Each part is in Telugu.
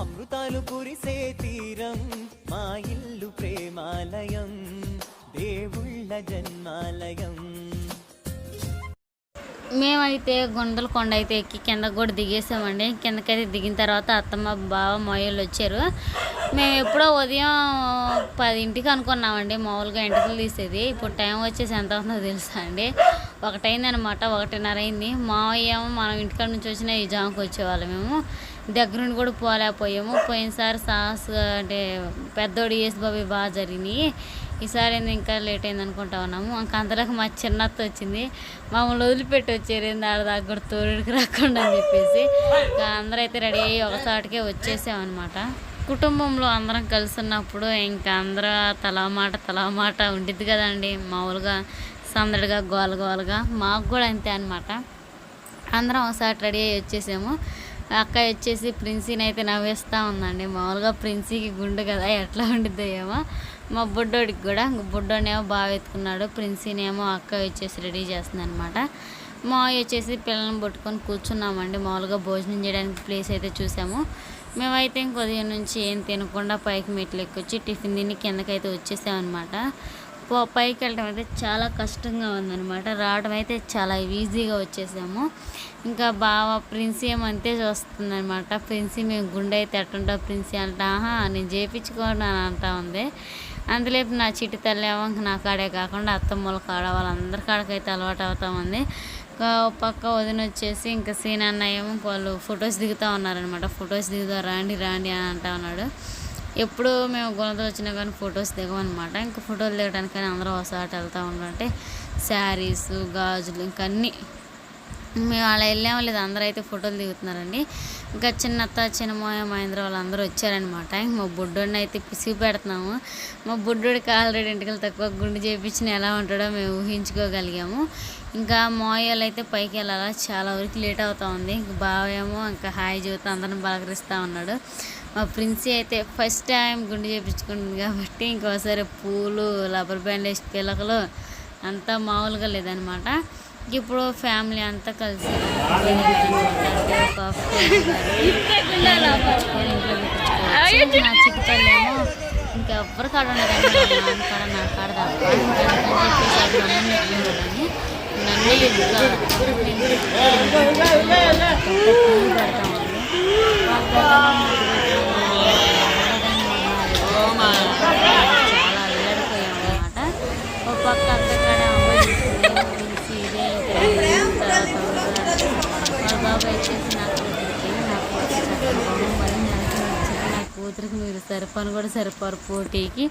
అమృతాలు కురిసే తీరం మా ఇల్లు ప్రేమాలయం దేవుళ్ళ జన్మాలయం. మేమైతే గుండల కొండ అయితే ఎక్కి కింద కూడా దిగేసామండి. కిందకైతే దిగిన తర్వాత అత్తమ్మ బావ మొయ్యలు వచ్చారు. మేము ఎప్పుడో ఉదయం పదింటికి అనుకున్నామండి. మామూలుగా ఇంటికి తీసేది. ఇప్పుడు టైం వచ్చేసి ఎంత అవుతుందో తెలుసా అండి. ఒకటైంది అనమాట ఒకటిన్నర అయింది. మావయ్య ఏమో మనం ఇంటికాడ నుంచి వచ్చిన ఈ జాముకి వచ్చేవాళ్ళం మేము. దగ్గరుండి కూడా పోలేకపోయాము. పోయినసారి సాహస్ అంటే పెద్దోడు యేసుబాబు బాగా జరిగినాయి. ఈసారి ఏంది ఇంకా లేట్ అయింది అనుకుంటా ఉన్నాము. ఇంకా అంతలోకి మా చిన్నత్త వచ్చింది. మమ్మల్ని వదిలిపెట్టి వచ్చారు. ఏంది ఆడ దాకా తోడుకి రాకుండా అని చెప్పేసి. ఇంకా అందరూ అయితే రెడీ అయ్యి ఒకసాటికే వచ్చేసామన్నమాట. కుటుంబంలో అందరం కలిసి ఉన్నప్పుడు ఇంకా అందరూ తలా మాట తలా మాట ఉండిద్ది కదండి. మామూలుగా సందడిగా గోల గోలగా. మాకు కూడా అంతే అనమాట అందరం ఒకసారి రెడీ అయ్యి వచ్చేసాము. అక్క వచ్చేసి ప్రిన్సీని అయితే నవ్వేస్తూ ఉందండి. మామూలుగా ప్రిన్సీకి గుండు కదా ఎట్లా ఉండిద్దో ఏమో. మా బుడ్డోడికి కూడా బుడ్డోనేమో బాగా ఎత్తుకున్నాడు ప్రిన్సీనేమో అక్క వచ్చేసి రెడీ చేస్తుంది అనమాట మావయ్య వచ్చేసి పిల్లల్ని పట్టుకొని కూర్చున్నామండి. మామూలుగా భోజనం చేయడానికి ప్లేస్ అయితే చూసాము. మేమైతే ఇంక నుంచి ఏం తినకుండా పైకి మెట్లు ఎక్కొచ్చి టిఫిన్ తిని కిందకైతే వచ్చేసామన్నమాట. పో పైకి వెళ్ళడం అయితే చాలా కష్టంగా ఉందన్నమాట. రావడం అయితే చాలా ఈజీగా వచ్చేసాము. ఇంకా బావ ప్రిన్సీ ఏమంతే చూస్తుందన్నమాట. ప్రిన్సీ మేము గుండె అయితే ఎట్టుంటావు ప్రిన్సీ? అంట. ఆహా నేను చేయించుకోండి అని అంటా ఉంది. అందులోపు నా చిట్టి తల్లి ఏమో నా కాడే కాకుండా అత్తమ్మల కాడ వాళ్ళందరి కాడకైతే అలవాటు అవుతా ఉంది. పక్క వదిన వచ్చేసి ఇంకా సీన్ అన్న ఏమో వాళ్ళు ఫొటోస్ దిగుతూ ఉన్నారనమాట ఫొటోస్ దిగుతా రాండి రాండి అని అంటా ఉన్నాడు. ఎప్పుడు మేము గుణతో వచ్చినా కానీ ఫొటోస్ దిగమన్నమాట. ఇంకా ఫోటోలు దిగడానికి కానీ అందరూ ఒకసారి వెళ్తూ ఉండంటే శారీస్ గాజులు ఇంకా అన్నీ. మేము అలా వెళ్ళాము లేదు అందరూ అయితే ఫోటోలు దిగుతున్నారండి. ఇంకా చిన్నత్త చిన్నమోయ మహేంద్ర వాళ్ళందరూ వచ్చారనమాట ఇంక మా బుడ్డోడిని అయితే పిసిగి పెడుతున్నాము. మా బుడ్డోడికి ఆల్రెడీ ఇంటికలు తక్కువ గుండు చేయించిన ఎలా ఉంటాడో మేము ఊహించుకోగలిగాము. ఇంకా మోయాలు అయితే పైకి వెళ్ళాలా? చాలా వరకు లేట్ అవుతూ ఉంది. ఇంక బావేమో ఇంకా హాయ్ చెబుతూ అందరిని పలకరిస్తూ ఉన్నాడు. మా ప్రిన్సీ అయితే ఫస్ట్ టైం గుండు చేయించుకుంటుంది కాబట్టి ఇంకోసారి పూలు రబ్బర్ బ్యాండేజ్ పిలకలు అంతా మామూలుగా లేదనమాట. ఇప్పుడు ఫ్యామిలీ అంతా కలిసి నా చిక్కుతల్లేమో ఇంకెవ్వరు కాడ నా కాడ అది నన్ను ఎత్తుకున్నాడని చాలా అనమాట ఒక పక్క అమ్మాయి బాబాయ్ వచ్చేసి కూతురికి నాకు నా కూతురికి మీరు సరిపని కూడా సరిపోరు పోటీకి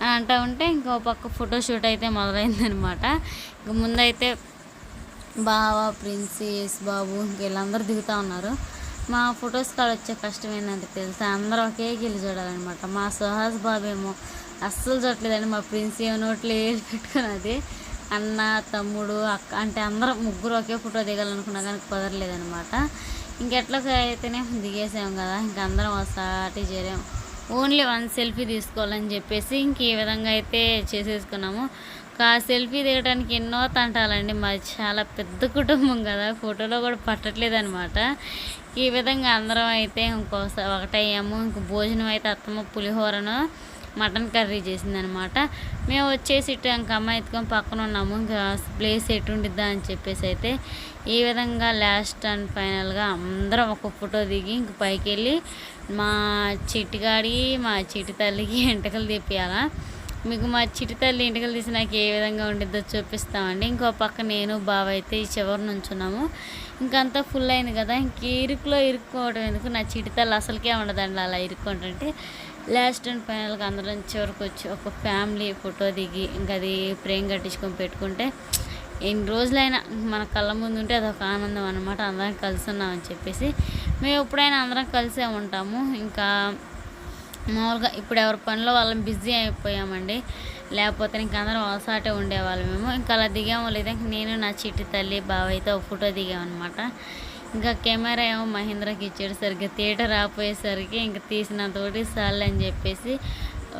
అని అంటూ ఉంటే ఇంకో పక్క ఫోటోషూట్ అయితే మొదలైందనమాట ఇంక ముందైతే బావ ప్రిన్సెస్ బాబు ఇంక వీళ్ళందరూ దిగుతూ ఉన్నారు. మా ఫొటోస్ కాడ వచ్చే కష్టం ఏంటంటే తెలుసా? అందరూ ఒకే గిల్లు చూడాలన్నమాట మా సుహాస్ బాబు ఏమో అస్సలు చూడలేదండి మా ప్రిన్స్ ఏమో నోట్లో ఏది పెట్టుకున్నది అన్న తమ్ముడు అక్క అంటే అందరం ముగ్గురు ఒకే ఫోటో దిగాలనుకున్నా కానీ కుదరలేదనమాట ఇంకెట్లా అయితేనే దిగేసాం కదా. ఇంక అందరం ఒకసారి చేరాం. ఓన్లీ వన్ సెల్ఫీ తీసుకోవాలని చెప్పేసి ఇంక ఈ విధంగా అయితే చేసేసుకున్నాము. ఆ సెల్ఫీ దిగడానికి ఎన్నో తంటాలండి. మాది చాలా పెద్ద కుటుంబం కదా. ఫోటోలో కూడా పట్టట్లేదు అనమాట ఈ విధంగా అందరం అయితే ఇంకోసారి ఒకటయ్యాము. ఇంక భోజనం అయితే అత్తమ్మ పులిహోరను మటన్ కర్రీ చేసిందనమాట మేము వచ్చేసి ఇటు ఇంక అమ్మ ఎత్తుకొని పక్కన ఉన్నాము. ఇంకా ప్లేస్ ఎటు ఉండిద్దా అని చెప్పేసి అయితే ఈ విధంగా లాస్ట్ అండ్ ఫైనల్గా అందరం ఒక ఫోటో దిగి ఇంక పైకి వెళ్ళి మా చిట్టిగాడి మా చిట్టి తల్లికి ఎంటకలు తెప్పియాలా. మీకు మా చిటితల్లి ఇంటికలు తీసి నాకు ఏ విధంగా ఉండిద్దో చూపిస్తామండి. ఇంకో పక్క నేను బావ అయితే ఈ చివరి నుంచున్నాము ఇంకంతా ఫుల్ అయింది కదా ఇంక ఇరుకులో ఇరుక్కోవడం ఎందుకు? నా చిటితల్లి అసలుకే ఉండదండి అలా ఇరుక్కుంటుంటే. లాస్ట్ అండ్ ఫైనల్గా అందరం చివరికి వచ్చి ఒక ఫ్యామిలీ ఫోటో దిగి ఇంకా అది ప్రేమ్ కట్టించుకొని పెట్టుకుంటే ఎన్ని రోజులైనా మన కళ్ళ ముందు ఉంటే అదొక ఆనందం అనమాట అందరం కలిసి ఉన్నామని చెప్పేసి. మేము ఎప్పుడైనా అందరం కలిసే ఉంటాము. ఇంకా మామూలుగా ఇప్పుడు ఎవరి పనిలో వాళ్ళం బిజీ అయిపోయామండి. లేకపోతే ఇంక అందరం ఒకసాటే ఉండేవాళ్ళం మేము. ఇంకా అలా దిగాము లేదా నేను నా చిట్టి తల్లి బావ అయితే ఒక ఫోటో దిగామన్నమాట. ఇంకా కెమెరా ఏమో మహేంద్రకి ఇచ్చాడు సరిగ్గా. థియేటర్ ఆపోయేసరికి ఇంక తీసినంతోటి సార్లు అని చెప్పేసి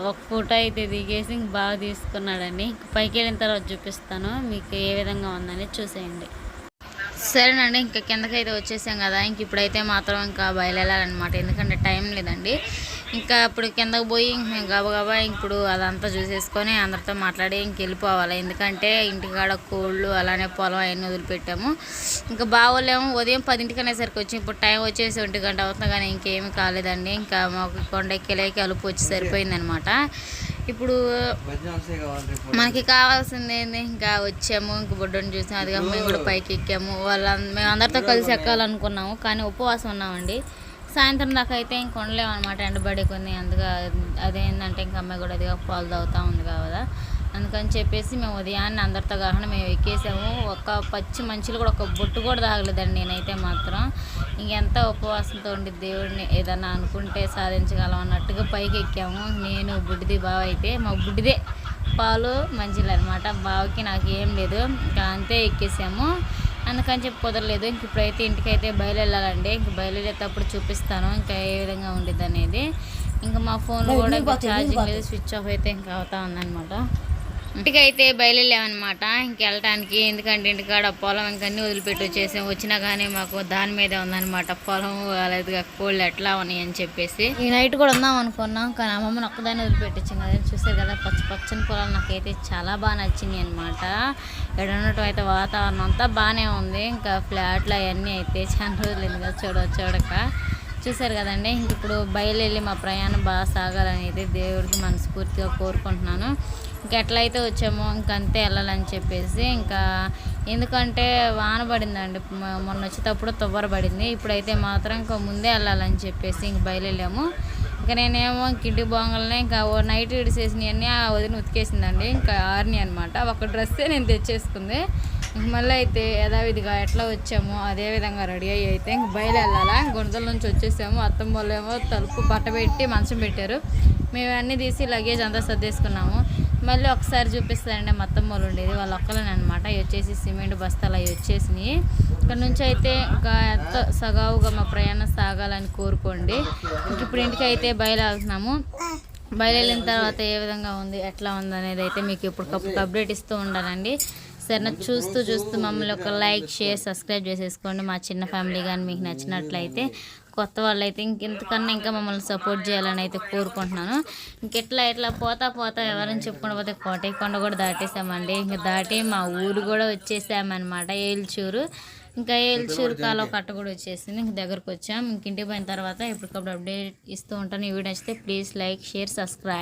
ఒక ఫోటో అయితే దిగేసి ఇంక బాగా తీసుకున్నాడండి. ఇంక పైకి వెళ్ళిన తర్వాత చూపిస్తాను మీకు ఏ విధంగా ఉందని చూసేయండి. సరేనండి ఇంకా కిందకైతే వచ్చేసాం కదా. ఇంక ఇప్పుడైతే మాత్రం ఇంకా బయలుదేరాలన్నమాట. ఎందుకంటే టైం లేదండి. ఇంకా ఇప్పుడు కిందకు పోయి మేము గబగబా ఇప్పుడు అదంతా చూసేసుకొని అందరితో మాట్లాడి ఇంక వెళ్ళిపోవాలి ఎందుకంటే ఇంటికాడ కోళ్ళు అలానే పొలం అవన్నీ వదిలిపెట్టాము. ఇంకా బాగోలేము ఉదయం పదింటికనేసరికి వచ్చి ఇప్పుడు టైం వచ్చేసి ఒంటి గంట అవుతుంది కానీ ఇంకేమీ కాలేదండి. ఇంకా మాకు కొండెక్కిలేకి అలుపు వచ్చి సరిపోయిందనమాట. ఇప్పుడు మనకి కావాల్సింది ఏంది? ఇంకా వచ్చాము ఇంక బొడ్డుని చూసాము అది మేము కూడా పైకి ఎక్కాము. వాళ్ళ మేము అందరితో కలిసి ఎక్కాలనుకున్నాము కానీ ఉపవాసం ఉన్నామండి. సాయంత్రం దాకా అయితే ఇంక ఉండలేము అనమాట ఎండబడి కొన్ని అందుగా అదేంటంటే ఇంకా అమ్మాయి కూడా అదిగా పాలు తాగుతూ ఉంది కదా. అందుకని చెప్పేసి మేము ఉదయాన్నే అందరితో కాకుండా మేము ఎక్కేసాము. ఒక పచ్చి మంచులు కూడా ఒక బొట్టు కూడా తాగలేదండి నేనైతే మాత్రం. ఇంకెంత ఉపవాసంతో ఉండి దేవుడిని ఏదన్నా అనుకుంటే సాధించగలం అన్నట్టుగా పైకి ఎక్కాము. నేను బుడ్డిది బావ అయితే మా బుడ్డిదే పాలు మంచిలు అనమాట బావకి నాకు ఏం లేదు. ఇంకా అంతే ఎక్కేసాము. అందుకని చెప్పి కుదరలేదు. ఇంక ఇప్పుడైతే ఇంటికైతే బయలుదేరాలండి. ఇంక బయలుదేరేటప్పుడు చూపిస్తాను ఇంకా ఏ విధంగా ఉండిద్ది అనేది ఇంకా మా ఫోన్ కూడా ఛార్జింగ్ లేదు స్విచ్ ఆఫ్ అయితే ఇంకా అవుతా ఉందన్నమాట. ఇంటికైతే బయలుదేరామన్నమాట. ఇంక వెళ్ళటానికి ఎందుకంటే ఇంటికాడ పొలం ఇంకా అన్ని వదిలిపెట్టి వచ్చేసాం. వచ్చినా కానీ మాకు దాని మీదే ఉందన్నమాట. పొలం అలాదిగా కోళ్ళు ఎట్లా ఉన్నాయి అని చెప్పేసి. ఈ నైట్ కూడా ఉందాం అనుకున్నాం కానీ అమ్మమ్మని ఒక్కదాన్ని వదిలిపెట్టించాం కదా చూసారు కదా పచ్చ పచ్చని పొలాలు నాకైతే చాలా బాగా నచ్చింది అనమాట ఇక్కడ ఉండటం అయితే వాతావరణం అంతా బాగానే ఉంది. ఇంకా ఫ్లాట్లు అవన్నీ అయితే చాలా రోజులు ఉంది కదా చూడ చూడక. చూసారు కదండి. ఇంక ఇప్పుడు బయలుదేరి మా ప్రయాణం బాగా సాగాలని అయితే దేవుడికి మనస్ఫూర్తిగా కోరుకుంటున్నాను. ఇంక ఎట్లయితే వచ్చామో ఇంకంతే వెళ్ళాలని చెప్పేసి ఇంకా ఎందుకంటే వాన పడిందండి. మొన్న వచ్చేటప్పుడు తువ్వర పడింది. ఇప్పుడైతే మాత్రం ఇంకా ముందే వెళ్ళాలని చెప్పేసి ఇంక బయలుదేరాము. ఇంకా నేనేమో కిడ్డి ఇంటికి ఇంకా ఓ నైట్ ఇడిసేసినవన్నీ ఆ వదిన ఉతికేసిందండి. ఇంకా ఆరిని అనమాట ఒక డ్రెస్సే నేను తెచ్చేసుకుంది. ఇంక మళ్ళీ అయితే యథావిధిగా ఎట్లా వచ్చామో అదే విధంగా రెడీ అయ్యి అయితే ఇంక బయలుదేరాలా. గొంతుల నుంచి వచ్చేసాము. అత్తమ్మ వాళ్ళు ఏమో తలుపు పట్టబెట్టి మంచం పెట్టారు. మేము అన్నీ తీసి లగేజ్ అంతా సర్దేసుకున్నాము. మళ్ళీ ఒకసారి చూపిస్తారండి మొత్తం అత్తమ్మ వాళ్ళు ఉండేది. వాళ్ళ ఒక్కలని అనమాట వచ్చేసి సిమెంట్ బస్తాలు అవి వచ్చేసినాయి. ఇక్కడ నుంచి అయితే ఇంకా ఎంత సగావుగా మా ప్రయాణం సాగాలని కోరుకోండి. ఇంక ఇప్పుడు ఇంటికి అయితే బయలుదేరుతున్నాము. బయలుదేరిన తర్వాత ఏ విధంగా ఉంది ఎట్లా ఉంది అనేది అయితే మీకు ఇప్పటికప్పుడు అప్డేట్ ఇస్తూ ఉండాలండి. సరే చూస్తూ చూస్తూ మమ్మల్ని ఒక లైక్ షేర్ సబ్స్క్రైబ్ చేసేసుకోండి. మా చిన్న ఫ్యామిలీ కానీ మీకు నచ్చినట్లయితే కొత్త వాళ్ళైతే ఇంకెంతకన్నా ఇంకా మమ్మల్ని సపోర్ట్ చేయాలని అయితే కోరుకుంటున్నాను. ఇంకెట్లా ఇట్లా పోతా పోతా ఎవరైనా చెప్పుకుంటూ పోతే కోటైకొండ కొండ కూడా దాటేసామండి ఇంకా దాటి మా ఊరు కూడా వచ్చేసామన్నమాట ఏల్చూరు. ఇంకా ఏల్చూరు కాలో కట్ట కూడా వచ్చేసింది. ఇంక దగ్గరకు వచ్చాం. ఇంక ఇంటికి పోయిన తర్వాత ఎప్పటికప్పుడు అప్డేట్ ఇస్తూ ఉంటాను. ఈ వీడియో నచ్చితే ప్లీజ్ లైక్ షేర్ సబ్స్క్రైబ్.